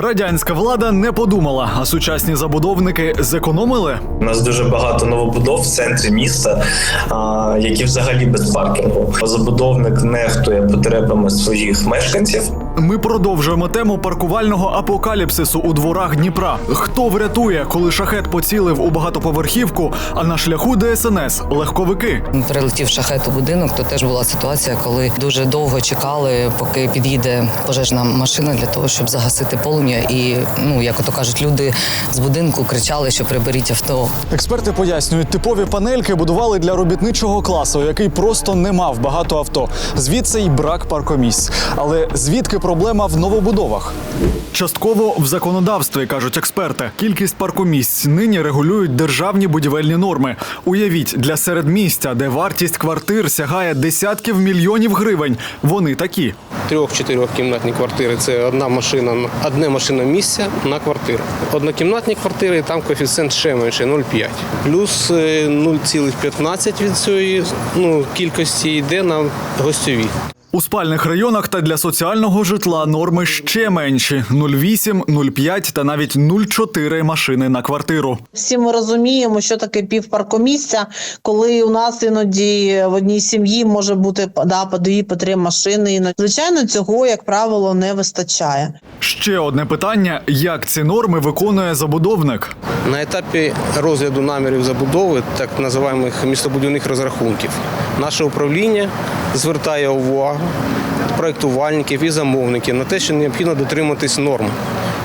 Радянська влада не подумала, а сучасні забудовники зекономили. У нас дуже багато новобудов в центрі міста, які взагалі без паркінгу. Забудовник нехтує потребами своїх мешканців. Ми продовжуємо тему паркувального апокаліпсису у дворах Дніпра. Хто врятує, коли шахет поцілив у багатоповерхівку, а на шляху ДСНС легковики? Прилетів шахет у будинок, то теж була ситуація, коли дуже довго чекали, поки під'їде пожежна машина для того, щоб загасити полум'я. І ну як ото кажуть, люди з будинку кричали, що приберіть авто. Експерти пояснюють, типові панельки будували для робітничого класу, який просто не мав багато авто. Звідси й брак паркомісць. Але звідки проблема в новобудовах? Частково в законодавстві кажуть експерти. Кількість паркомісць нині регулюють державні будівельні норми. Уявіть, для середмістя, де вартість квартир сягає десятків мільйонів гривень. Вони такі. Трьох-чотирьох кімнатні квартири це одна машина, одне машина місця на квартиру. Однокімнатні квартири там коефіцієнт ще менше 0,5. Плюс е, 0,15 від цієї ну, кількості йде на гостьові. У спальних районах та для соціального житла норми ще менші: 0,8, 0,5 та навіть 0,4 машини на квартиру. Всі ми розуміємо, що таке півпаркомісця, коли у нас іноді в одній сім'ї може бути да, по дві, по три машини. Звичайно, цього, як правило, не вистачає. Ще одне питання: як ці норми виконує забудовник? На етапі розгляду намірів забудови, так називаємих містобудівних розрахунків, наше управління звертає увагу проєктувальників і замовників на те, що необхідно дотриматись норм,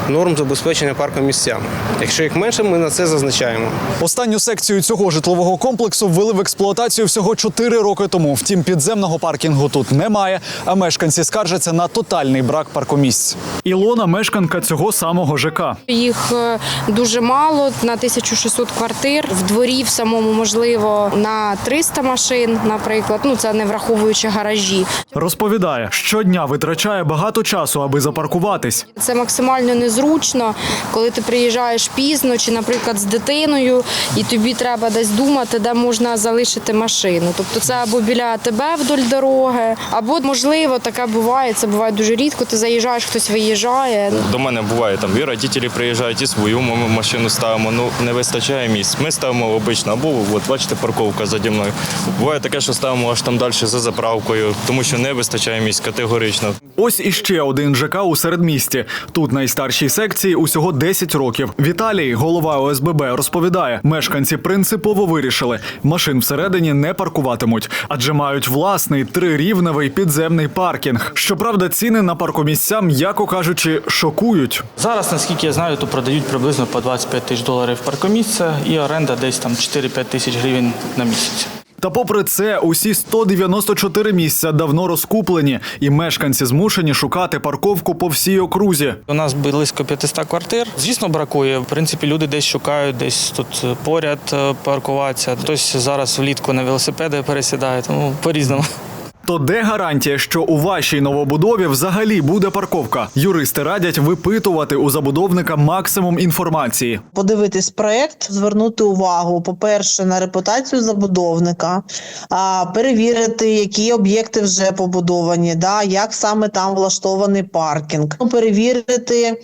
норм забезпечення паркомісцями. Якщо їх менше, ми на це зазначаємо. Останню секцію цього житлового комплексу ввели в експлуатацію всього 4 роки тому. Втім, підземного паркінгу тут немає, а мешканці скаржаться на тотальний брак паркомісць. Ілона мешканка цього самого ЖК. Їх е, дуже мало на 1600 квартир. В дворі в самому можливо на 300 машин, наприклад. Ну це не враховуючи гаражі. Розповідає, щодня витрачає багато часу, аби запаркуватись. Це максимально незручно, коли ти приїжджаєш пізно, чи, наприклад, з дитиною, і тобі треба десь думати, де можна залишити машину. Тобто це або біля тебе вдоль дороги, або можливо таке буває. Це буває дуже рідко. Ти заїжджаєш, хтось виїжджає. До мене буває там і родителі приїжджають, і свою ми машину ставимо. Ну не вистачає місць. Ми ставимо обично, або от бачите, парковка заді мною. Буває таке, що ставимо аж там далі за заправкою, тому що не вистачає місць категорично. Ось іще один ЖК у середмісті. Тут найстаршій секції усього 10 років. Віталій, голова ОСББ, розповідає, мешканці принципово вирішили, машин всередині не паркуватимуть, адже мають власний трирівневий підземний паркінг. Щоправда, ціни на паркомісця, м'яко кажучи, шокують. Зараз, наскільки я знаю, то продають приблизно по 25 тисяч доларів паркомісця і оренда десь там 4-5 тисяч гривень на місяць. Та попри це, усі 194 місця давно розкуплені, і мешканці змушені шукати парковку по всій окрузі. У нас близько 500 квартир. Звісно, бракує. В принципі, люди десь шукають, десь тут поряд е, паркуватися. Хтось зараз влітку на велосипеди пересідає, тому по-різному. То де гарантія, що у вашій новобудові взагалі буде парковка? Юристи радять випитувати у забудовника максимум інформації. Подивитись проект, звернути увагу, по-перше, на репутацію забудовника, перевірити, які об'єкти вже побудовані, да, як саме там влаштований паркінг, Ну, перевірити.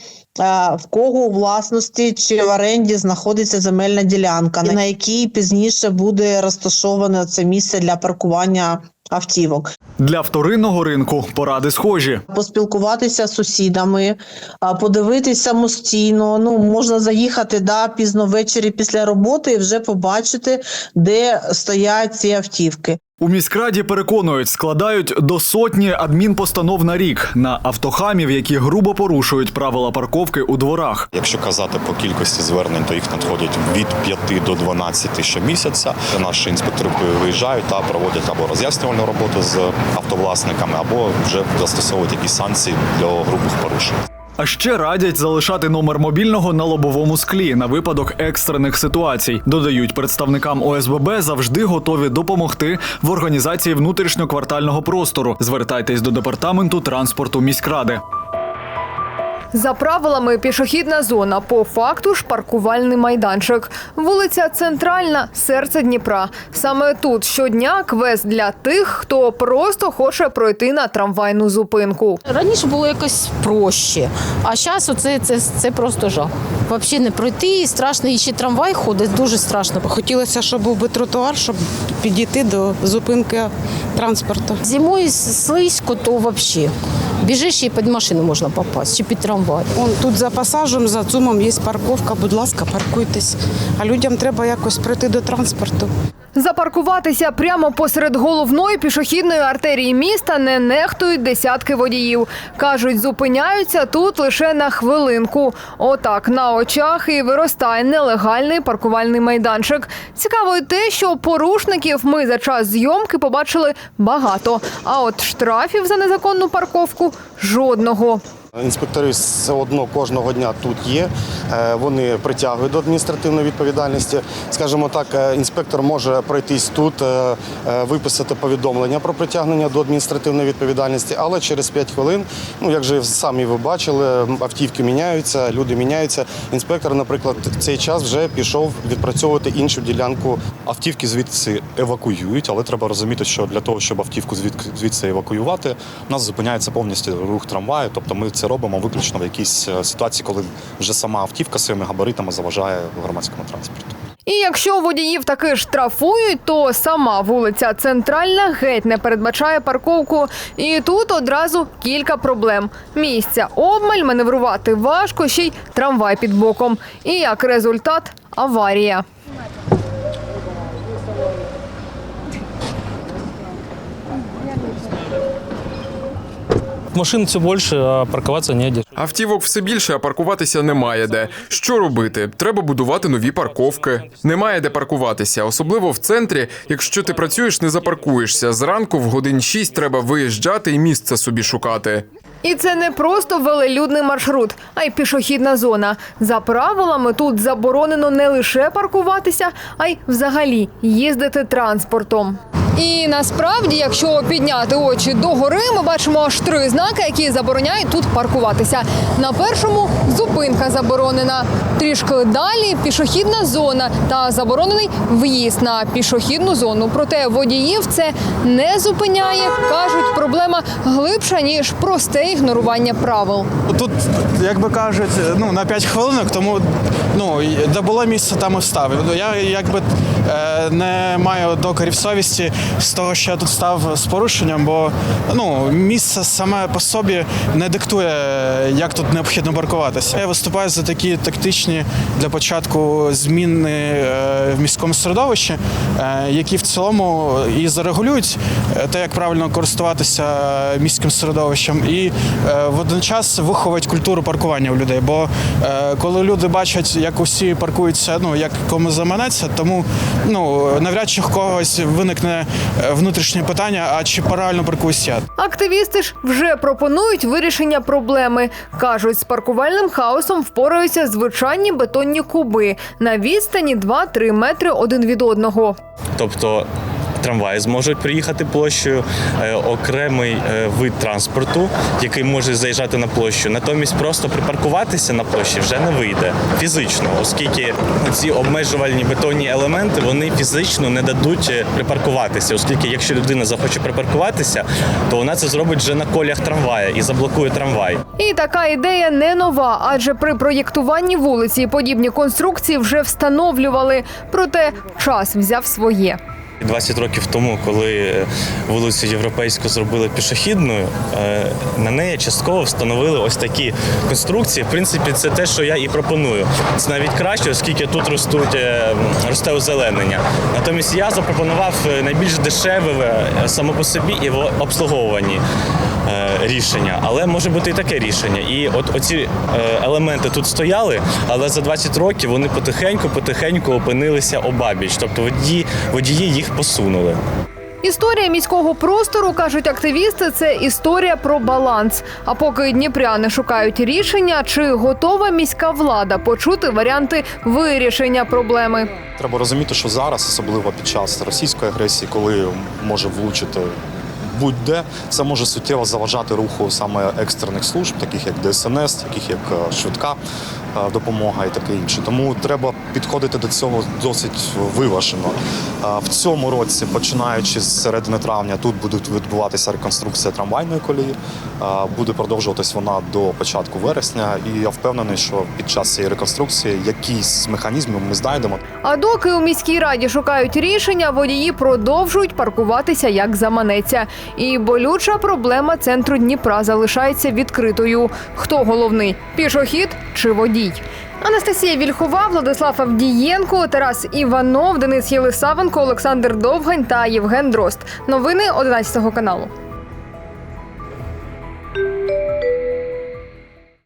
В кого у власності чи в оренді знаходиться земельна ділянка, на якій пізніше буде розташоване це місце для паркування автівок. Для вторинного ринку поради схожі. поспілкуватися з сусідами, а, подивитись самостійно. Ну можна заїхати да, пізно ввечері після роботи і вже побачити, де стоять ці автівки. У міськраді переконують, складають до сотні адмінпостанов на рік на автохамів, які грубо порушують правила парковки у дворах. Якщо казати по кількості звернень, то їх надходять від 5 до 12 щомісяця. Наші інспектори виїжджають та проводять або роз'яснювальну роботу з автовласниками, або вже застосовують якісь санкції для грубих порушень. А ще радять залишати номер мобільного на лобовому склі на випадок екстрених ситуацій. Додають представникам ОСББ завжди готові допомогти в організації внутрішньоквартального простору. Звертайтесь до департаменту транспорту міськради. За правилами пішохідна зона, по факту ж паркувальний майданчик. Вулиця Центральна, серце Дніпра. Саме тут щодня квест для тих, хто просто хоче пройти на трамвайну зупинку. Раніше було якось проще, а зараз оце це, це просто жах. Взагалі не пройти, і страшно, і ще трамвай ходить, дуже страшно. Хотілося, щоб був би тротуар, щоб підійти до зупинки транспорту. Зимою слизько, то взагалі. Біжиш і під машину можна попасти, чи під трамвай. Он тут за пасажем, за цумом є парковка. Будь ласка, паркуйтесь. А людям треба якось прийти до транспорту. Запаркуватися прямо посеред головної пішохідної артерії міста не нехтують десятки водіїв. Кажуть, зупиняються тут лише на хвилинку. Отак на очах і виростає нелегальний паркувальний майданчик. Цікаво й те, що порушників ми за час зйомки побачили багато. А от штрафів за незаконну парковку жодного. Інспектори все одно кожного дня тут є. Е, Вони притягують до адміністративної відповідальності. Скажімо так, е, інспектор може пройтись тут, е, виписати повідомлення про притягнення до адміністративної відповідальності, але через 5 хвилин, ну як же самі ви бачили, автівки міняються, люди міняються. Інспектор, наприклад, в цей час вже пішов відпрацьовувати іншу ділянку. Автівки звідси евакуюють, але треба розуміти, що для того, щоб автівку звідси евакуювати, у нас зупиняється повністю рух трамваю. Тобто ми це робимо виключно в якійсь е, ситуації, коли вже сама автівка своїми габаритами заважає громадському транспорту. І якщо водіїв таки штрафують, то сама вулиця Центральна геть не передбачає парковку. І тут одразу кілька проблем: місця обмаль, маневрувати важко, ще й трамвай під боком. І як результат аварія. Машин все більше, а паркуватися негде. Автівок все більше, а паркуватися немає де. Що робити? Треба будувати нові парковки. Немає де паркуватися, особливо в центрі. Якщо ти працюєш, не запаркуєшся. Зранку в годин 6 треба виїжджати і місце собі шукати. І це не просто велелюдний маршрут, а й пішохідна зона. За правилами тут заборонено не лише паркуватися, а й взагалі їздити транспортом. І насправді, якщо підняти очі догори, ми бачимо аж три знаки, які забороняють тут паркуватися. На першому зупинка заборонена. Трішки далі пішохідна зона та заборонений в'їзд на пішохідну зону. Проте водіїв це не зупиняє. кажуть, проблема глибша ніж просте ігнорування правил. Тут, як би кажуть, ну на 5 хвилинок, тому ну де було місце, там і став. Я якби е, не маю докорів совісті з того, що я тут став з порушенням, бо ну місце саме по собі не диктує, як тут необхідно паркуватися. Я виступаю за такі тактичні для початку зміни е, в міському середовищі, е, які в цілому і зарегулюють е, те, як правильно користуватися міським середовищем, і водночас виховують культуру паркування у людей. Бо коли люди бачать, як усі паркуються, ну як кому заманеться, тому ну навряд чи в когось виникне внутрішнє питання: а чи правильно прикусять. Активісти ж вже пропонують вирішення проблеми. кажуть, з паркувальним хаосом впораються звичайні бетонні куби на відстані 2-3 метри один від одного. Тобто трамваї зможуть приїхати площею, е, окремий е, вид транспорту, який може заїжджати на площу. Натомість просто припаркуватися на площі вже не вийде фізично, оскільки ці обмежувальні бетонні елементи вони фізично не дадуть е, припаркуватися, оскільки якщо людина захоче припаркуватися, то вона це зробить вже на колях трамвая і заблокує трамвай. І така ідея не нова, адже при проєктуванні вулиці подібні конструкції вже встановлювали. Проте час взяв своє. 20 років тому, коли е, вулицю Європейську зробили пішохідною, е, на неї частково встановили ось такі конструкції. В принципі, це те, що я і пропоную. Це навіть краще, оскільки тут ростуть е, росте озеленення. Натомість я запропонував найбільш дешеве само по собі і в обслуговуванні рішення, але може бути і таке рішення. І от оці е, елементи тут стояли, але за 20 років вони потихеньку, потихеньку опинилися обабіч. Тобто водії, водії їх посунули. Історія міського простору, кажуть активісти, це історія про баланс. А поки дніпряни шукають рішення, чи готова міська влада почути варіанти вирішення проблеми. Треба розуміти, що зараз, особливо під час російської агресії, коли може влучити будь-де, це може суттєво заважати руху саме екстрених служб, таких як ДСНС, таких як е, швидка допомога і таке інше. Тому треба підходити до цього досить виважено. Е, В цьому році, починаючи з середини травня, тут буде відбуватися реконструкція трамвайної колії. Е, Буде продовжуватись вона до початку вересня, і я впевнений, що під час цієї реконструкції якийсь з механізмів ми знайдемо. А доки у міській раді шукають рішення, водії продовжують паркуватися як заманеться. І болюча проблема центру Дніпра залишається відкритою. Хто головний пішохід чи водій? Анастасія Вільхова, Владислав Авдієнко, Тарас Іванов, Денис Єлисавенко, Олександр Довгань та Євген Дрозд. Новини 11 каналу.